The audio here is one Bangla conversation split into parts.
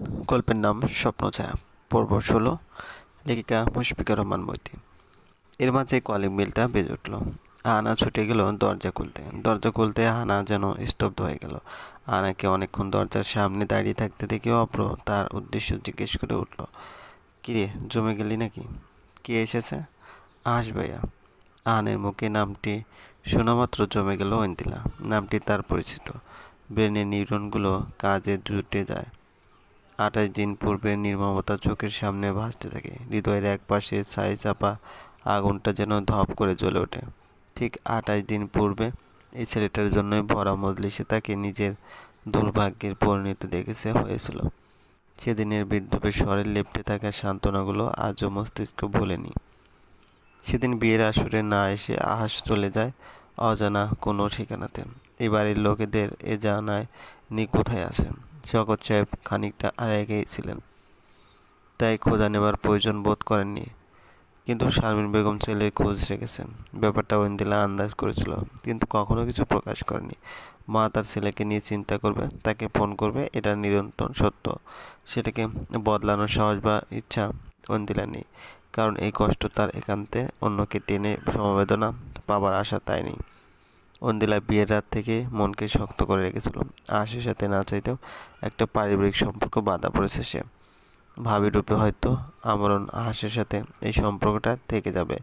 গল্পের নাম স্বপ্নছায়া পর্ব ষোলো, লেখিকা মুশফিকা রহমান মৈতি। এর মাঝে কলিং বেলটা বেজে উঠল। আনা ছুটে গেল দরজা খুলতে। দরজা খুলতে আনা যেন স্তব্ধ হয়ে গেল। আনাকে অনেকক্ষণ দরজার সামনে দাঁড়িয়ে থাকতে দেখে অপ্র তার উদ্দেশ্য জিজ্ঞেস করে উঠল, কিরে, জমে গেলি নাকি? কে এসেছে? আস ভাইয়া। আনের মুখে নামটি শোনামাত্র জমে গেল ঐন্দিলা নামটি তার পরিচিত। ব্রেনের নিউরনগুলো কাজে জুটে যায়। আঠাশ দিন পূর্বে নির্মমতা চোখের সামনে ভাসতে থাকে। হৃদয়ের এক পাশে ছাই চাপা আগুনটা যেন ধপ করে জ্বলে ওঠে। ঠিক আঠাশ দিন পূর্বে এই ছেলেটার জন্যই ভরা মজলিসে তাকে নিজের দুর্ভাগ্যের পরিণতি দেখেছে হয়েছিল। সেদিনের বিদ্রুপের স্বরের লেপটে থাকা সান্ত্বনাগুলো আজও মস্তিষ্ক ভোলেনি। সেদিন বিয়ের আসরে না এসে আহাস চলে যায় অজানা কোনো ঠিকানাতে। এবারের লোকেদের এ জানায় নি কোথায় আছে। শকত সাহেব খানিকটা আগে ছিলেন তাই খোঁজা নেবার প্রয়োজন বোধ করেননি। কিন্তু শারমিন বেগম ছেলের খোঁজ রেখেছেন। ব্যাপারটা ঐন্দিলা আন্দাজ করেছিল, কিন্তু কখনো কিছু প্রকাশ করেনি। মা তার ছেলেকে নিয়ে চিন্তা করবে, তাকে ফোন করবে, এটা নিরন্তর সত্য। সেটাকে বদলানোর সাহস বা ইচ্ছা ঐন্দিলা নেই, কারণ এই কষ্ট তার একান্তে অন্যকে টেনে সমবেদনা পাবার আশা তাই নেই। অন্দিলা বিয়ের রাত থেকে মনকে শক্ত করে রেখেছিল। আশের সাথে না চাইতেও একটা পারিবারিক সম্পর্ক বাধা পড়েছে সে। ভাবি রূপে হয়তো আমরণ আহাসের সাথে এই সম্পর্কটা থেকে যাবে।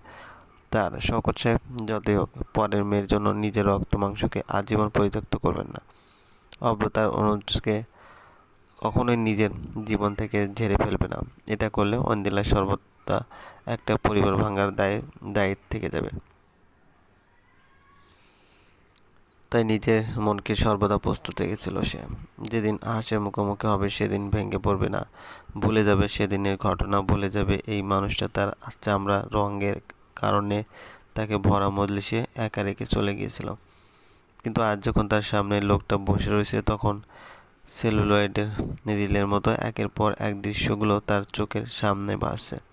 তার শকত সাহেব যতই হোক, পরের মেয়ের জন্য নিজের রক্ত মাংসকে আজীবন পরিত্যক্ত করবেন না। অব্র তার অনুজকে কখনোই নিজের জীবন থেকে ঝেড়ে ফেলবে না। এটা করলে অন্দিলা সর্বদা একটা পরিবার ভাঙার দায়, দায়িত্ব থেকে যাবে। তাই নিজের মনকে সর্বদা প্রস্তুত রেখেছিল সে। যেদিন আহাসের মুখোমুখি হবে, সেদিন ভেঙে পড়বে না। ভুলে যাবে সেদিনের ঘটনা, ভুলে যাবে এই মানুষটা তার চামড়া রঙের কারণে তাকে ভরা মজলিসে একা রেখে চলে গিয়েছিল। কিন্তু আজ যখন তার সামনে লোকটা বসে রয়েছে, তখন সেলুলয়েডের রিলের মতো একের পর এক দৃশ্যগুলো তার চোখের সামনে ভাসছে।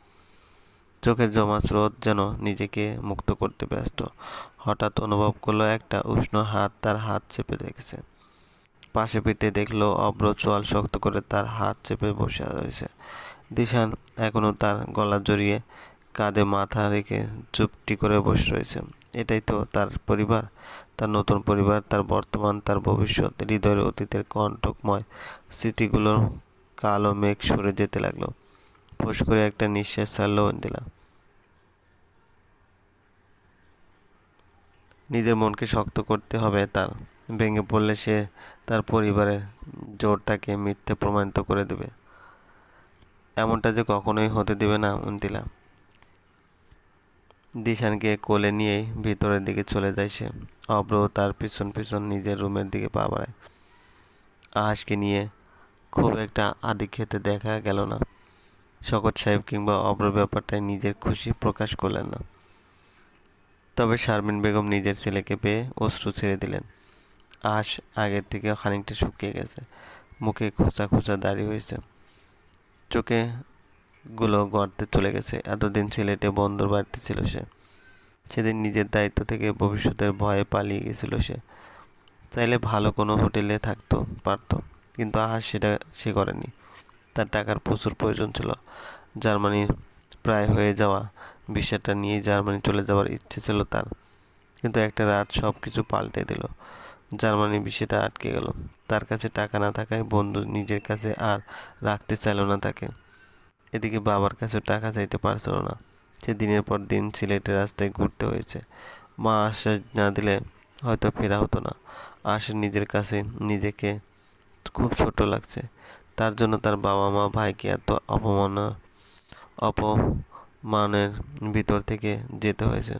চোখের জমা স্রোত যেন নিজেকে মুক্ত করতে ব্যস্ত। হঠাৎ অনুভব করল একটা উষ্ণ হাত তার হাত চেপে রেখেছে। পাশে পিঠে দেখল অব্র চোয়াল শক্ত করে তার হাত চেপে বসে রয়েছে। দিশান এখনও তার গলা জড়িয়ে কাঁধে মাথা রেখে চুপটি করে বসে রয়েছে। এটাই তো তার পরিবার। তার নতুন পরিবার, তার বর্তমান, তার ভবিষ্যৎ। হৃদয়ের অতীতের কণ্ঠকময় স্মৃতিগুলোর কালো মেঘ সরে যেতে লাগল। ফোস করে একটা নিঃশ্বাস ছাড়লো দিলাম নিজের মনকে শক্ত করতে হবে, তার ভেঙে পড়লে সে তার পরিবারের জোরটাকে মিথ্যে প্রমাণিত করে দেবে। এমনটা যে কখনোই হতে দেবে না উন্তিলা দিশানকে কোলে নিয়েই ভিতরের দিকে চলে যায় সে। অব্র তার পিছন পিছন নিজের রুমের দিকে পা বাড়ায়। আহাসকে নিয়ে খুব একটা আদি খেতে দেখা গেল না। শকত সাহেব কিংবা অব্র ব্যাপারটায় নিজের খুশি প্রকাশ করলেন না। তবে শারমিন বেগম নিজের ছেলেকে পেয়ে অশ্রু ছেড়ে দিলেন। আশ আগের থেকে খানিকটা শুকিয়ে গেছে। মুখে খোঁচা খোঁচা দাঁড়িয়ে হয়েছে। চোখে গুলো গর্তে চলে গেছে। এতদিন ছেলেটে বন্দর বাড়িতে ছিল সে। সেদিন নিজের দায়িত্ব থেকে ভবিষ্যতের ভয়ে পালিয়ে গেছিল সে। চাইলে ভালো কোনো হোটেলে থাকতো, পারত, কিন্তু আহার সেটা সে করেনি। তার টাকার প্রচুর প্রয়োজন ছিল। জার্মানির প্রায় হয়ে যাওয়া বিষয়টা নিয়ে জার্মানি চলে যাওয়ার ইচ্ছে ছিল তার। কিন্তু একটা রাত সব কিছু পাল্টে দিল। জার্মানি বিষয়টা আটকে গেল। তার কাছে টাকা না থাকায় বন্ধু নিজের কাছে আর রাখতে চাইল না তাকে। এদিকে বাবার কাছে টাকা চাইতে পারছিল না। সে দিনের পর দিন সিলেটের রাস্তায় ঘুরতে হয়েছে। মা আশ্বাস না দিলে হয়তো ফেরা হতো না। আশে নিজের কাছে নিজেকে খুব ছোট লাগছে। তার জন্য তার বাবা মা ভাইকে এত অপমানা অপ মানের ভিতর থেকে যেতে হয়েছে।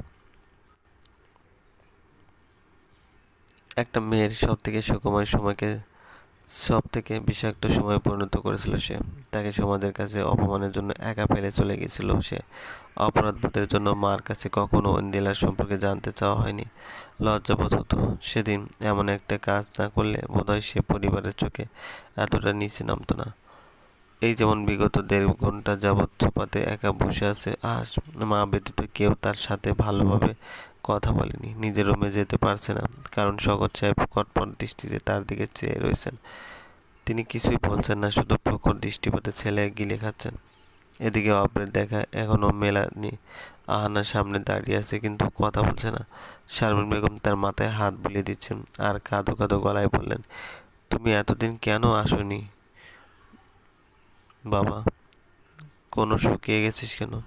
একটা মেয়ের সব থেকে সুখময় সময়কে সব থেকে বিষাক্ত সময়ে পরিণত করেছিল সে। তাকে সমাজের কাছে অপমানের জন্য একা ফেলে চলে গিয়েছিল সে। অপরাধবোধের জন্য মার কাছে কখনো ইন্দিলার সম্পর্কে জানতে চাওয়া হয়নি। লজ্জাবোধ হতো সেদিন এমন একটা কাজ না করলে বোধহয় সে পরিবারের চোখে এতটা নিচে নামতো না। এই যেমন বিগত দেড় ঘণ্টা যাবৎ সোফাতে একা বসে আছে, আজ মা ব্যতীত কেউ তার সাথে ভালোভাবে কথা বলেনি, নিজের রুমে যেতে পারছে না, কারণ শগত সাহেব কটপট দৃষ্টিতে তার দিকে চেয়ে রয়েছেন। তিনি কিছুই বলছেন না, শুধু প্রখর দৃষ্টিপাতে ছেলে গিলে খাচ্ছেন। এদিকে অপরের দেখা এখনও মেলানি, আহানার সামনে দাঁড়িয়ে আছে, কিন্তু কথা বলছে না। শারমিন বেগম তার মাথায় হাত বুলিয়ে দিচ্ছেন আর কাঁদো কাঁদো গলায় বললেন, তুমি এতদিন কেন আসনি? বাবা, কোনো শুকিয়ে গেছিস কেন?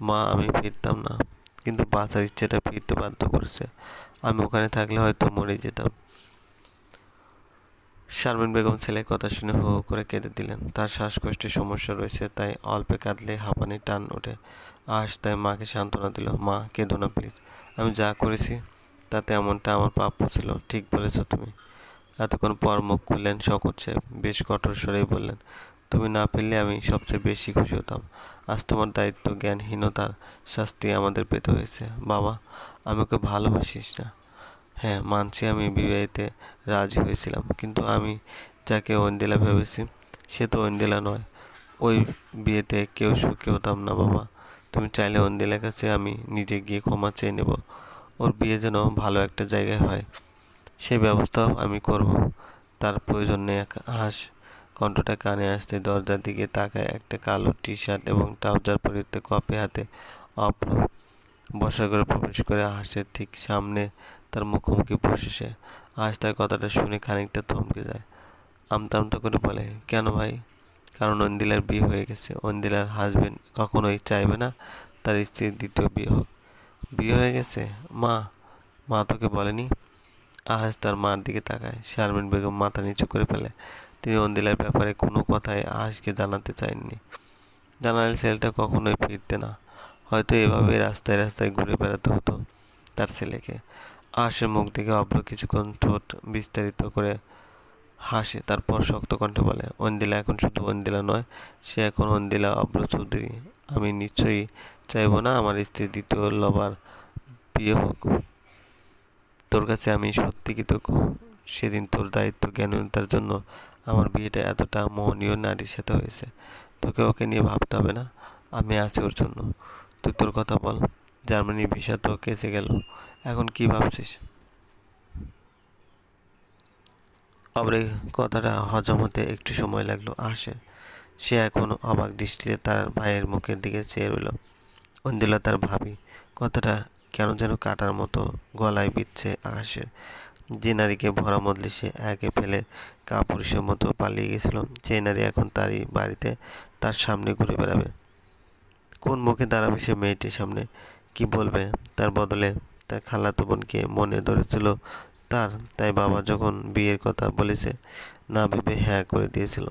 মা, আমি ফিরতাম না। কিন্তু বাঁচার ইচ্ছেটা ফিরতে বাধ্য করেছে। আমি ওখানে থাকলে হয়তো মরে যেতাম। শারমিন বেগম ছেলে কথা শুনে হো হো করে কেঁদে দিলেন। তার শ্বাসকষ্টের সমস্যা রয়েছে, তাই অল্পে কাঁদলে হাঁপানি টান ওঠে। আশ তাই মাকে সান্ত্বনা দিল, মা, কেঁদো না প্লিজ আমি যা করেছি, তাতে এমনটা আমার প্রাপ্য ছিল। ঠিক বলেছ তুমি। এতক্ষণ পর মুখ খুললেন শকত সাহেব। বেশ কঠোর স্বরেই বললেন তুমি না পেলে আমি সবচেয়ে বেশি খুশি হতাম। আজ তোমার দায়িত্ব জ্ঞানহীনতার শাস্তি আমাদের পেতে হয়েছে। বাবা, আমি ওকে ভালোবাসিস না। হ্যাঁ মানছি আমি বিবাহিতে রাজি হয়েছিলাম, কিন্তু আমি যাকে ঐন্দিলা ভেবেছি, সে তো ঐন্দিলা নয়। ওই বিয়েতে কেউ সুখী হতাম না, বাবা। তুমি চাইলে ঐন্দিলার কাছে আমি নিজে গিয়ে ক্ষমা চেয়ে নেব। ওর বিয়ে যেন ভালো একটা জায়গায় হয়, সে ব্যবস্থাও আমি করব। তার প্রয়োজন নেই হাঁস কণ্ঠটা কানে আসতে দরজার দিকে তাকায় একটা কালো টি শার্ট এবং ট্রাউজার পরিহিত কপি হাতে অপ্র বসার ঘরে প্রবেশ করে হাঁসের ঠিক সামনে তার মুখোমুখি বসে সে। আজ তার কথাটা শুনে খানিকটা থমকে যায়। আমতা করে বলে, কেন ভাই? কারণ অন্দিলার বিয়ে হয়ে গেছে। অন্দিলার হাজবেন্ড কখনোই চাইবে না তার স্ত্রীর দ্বিতীয় বিয়ে হোক। বিয়ে হয়ে গেছে? মা মা তোকে বলেনি? আহাজ তার মার দিকে তাকায়। শারমিন বেগম মাথা নিচু করে ফেলে। তিনি অন্দিলার ব্যাপারে কোনো কথাই আহাজকে জানাতে চাননি জানালে ছেলেটা কখনোই ফিরতে না। হয়তো এভাবে রাস্তায় রাস্তায় ঘুরে বেড়াতে হতো তার ছেলেকে। আহাসের মুখ দিকে অব্র কিছুক্ষণ ঠোঁট বিস্তারিত করে হাসে, তারপর শক্ত কণ্ঠে বলে অন্দিলা এখন শুধু অন্দিলা নয়, সে এখন অন্দিলা অব্র চৌধুরী। আমি নিশ্চয়ই চাইব না আমার স্ত্রী দ্বিতীয় লবার বিয়ে হোক। তোর কাছে আমি সত্যি কৃতজ্ঞ। সেদিন তোর দায়িত্ব জ্ঞানতার জন্য আমার বিয়েটা এতটা মোহনীয় নারীর সাথে হয়েছে। তোকে ওকে নিয়ে ভাবতে হবে না, আমি আছি ওর জন্য। তুই তোর কথা বল জার্মানি ভিসা তো কেসে গেল, এখন কি ভাবছিস? অবরে, কথাটা হজম হতে একটু সময় লাগল, আসে। সে এখনও অবাক দৃষ্টিতে তার ভাইয়ের মুখের দিকে চেয়ে রইল। অঞ্জলা তার ভাবি, কথাটা কেন যেন কাটার মতো গলায় বিচ্ছে আকাশের। যে নারীকে ভরা মদলে সে একে ফেলে কাপুরুষের মতো পালিয়ে গেছিল সেই নারী এখন তারই বাড়িতে তার সামনে ঘুরে বেড়াবে। কোন মুখে দাঁড়াবে সে মেয়েটির সামনে? কি বলবে? তার বদলে তার খালাতো বোনকে মনে ধরেছিল তার, তাই বাবা যখন বিয়ের কথা বলেছে, না ভেবে হ্যাঁ করে দিয়েছিল।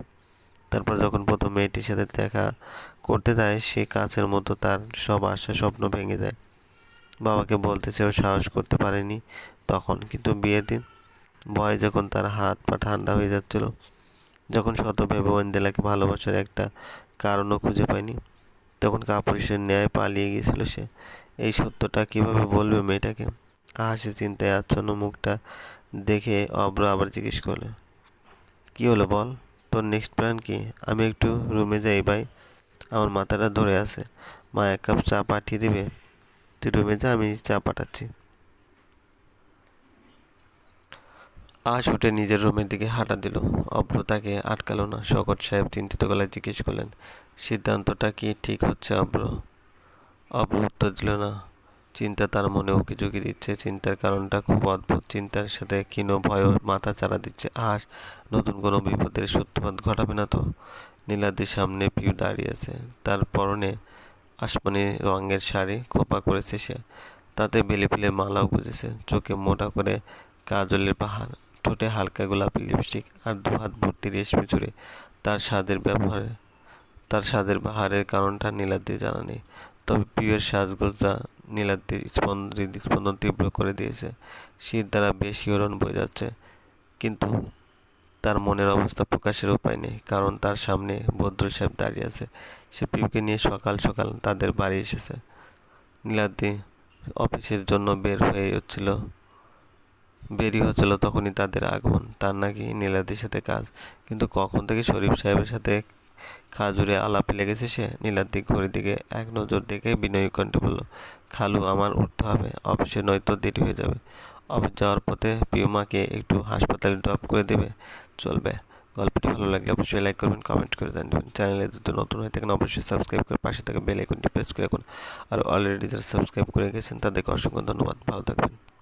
তারপর যখন প্রথম মেয়েটির সাথে দেখা করতে যায়, সে কাছের মতো তার সব আশা স্বপ্ন ভেঙে যায়। বাবাকে বলতে চেয়েও সাহস করতে পারেনি তখন কিন্তু বিয়ের দিন। ভয়ে যখন তার হাত পা ঠান্ডা হয়ে যাচ্ছিল, যখন শত ভেবে ওয়েন্দেলাকে ভালোবাসার একটা কারণও খুঁজে পায়নি, তখন কাপুরুষের ন্যায় পালিয়ে গিয়েছিল সে। এই সত্যটা কীভাবে বলবে মেয়েটাকে? হাসি, চিন্তায় আচ্ছন্ন মুখটা দেখে অব্র আবার জিজ্ঞেস করলে, কি হলো বল? তোর নেক্সট প্ল্যান কি? আমি একটু রুমে যাই ভাই। আমার মাথাটা ধরে আছে। মা এক কাপ চা পাঠিয়ে দিবে। তুই রুমে যা, আমি চা পাঠাচ্ছি। আজ উঠে নিজের রুমের দিকে হাঁটা দিল। অব্র তাকে আটকালো না। শকট সাহেব চিন্তিত গলায় জিজ্ঞেস করলেন, সিদ্ধান্তটা কি ঠিক হচ্ছে অব্র অব্র উত্তর দিল, না। চিন্তা তার মনে উকি ঝুঁকি দিচ্ছে। চিন্তার কারণটা খুব অদ্ভুত। চিন্তার সাথে ক্ষীণ ভয় মাথা চাড়া দিচ্ছে। আস নতুন কোনো বিপদের সূত্রপাত ঘটাবে না তো? নীলাদ্রির সামনে পিউ দাঁড়িয়ে আছে। তার পরনে আসমানি রঙের শাড়ি খোপা করেছে সে। তাতে বেলে ফেলে মালাও গুঁজেছে। চোখে মোটা করে কাজলের পাহাড়। ঠোঁটে হালকা গোলাপি লিপস্টিক আর দু হাত ভর্তি রেশমি চুড়ে। তার স্বাদের ব্যবহারে, তার স্বাদের বাহারের কারণটা নীলাদ্রি জানা নেই তবে পিউয়ের সাজগোজা নীলাদ্রির স্পন্দন হৃদস্পন্দন তীব্র করে দিয়েছে। শীত দ্বারা বেশ শিহরণ বয়ে যাচ্ছে, কিন্তু তার মনের অবস্থা প্রকাশের উপায় নেই, কারণ তার সামনে ভদ্র সাহেব দাঁড়িয়ে আছে। সে পিউকে নিয়ে সকাল সকাল তাদের বাড়ি এসেছে। নীলাদ্রি অফিসের জন্য বের হয়ে হচ্ছিল বেরি হচ্ছিল তখনই তাদের আগমন, তার নাকি নীলাদ্রির সাথে কাজ। কিন্তু কখন থেকে শরীফ সাহেবের সাথে খাজুরে আলাপে লেগেছে সে? নীলাদ্রি ঘড়ির দিকে এক নজর দেখে বিনয়ী কণ্ঠে বলল, খালু, আমার উঠতে হবে। অফিসে নয়তো দেরি হয়ে যাবে। অফিস যাওয়ার পথে পিউমাকে একটু হাসপাতালে ড্রপ করে দেবে। চলবে। গল্পটি ভালো লাগলে অবশ্যই লাইক করবেন, কমেন্ট করে দেবেন চ্যানেলে যদি নতুন হয়ে থাকেন, অবশ্যই সাবস্ক্রাইব করে পাশে থাকা বেল আইকনটি প্রেস করে রাখুন। আর অলরেডি যারা সাবস্ক্রাইব করে গেছেন, তাদেরকে অসংখ্য ধন্যবাদ। ভালো থাকবেন।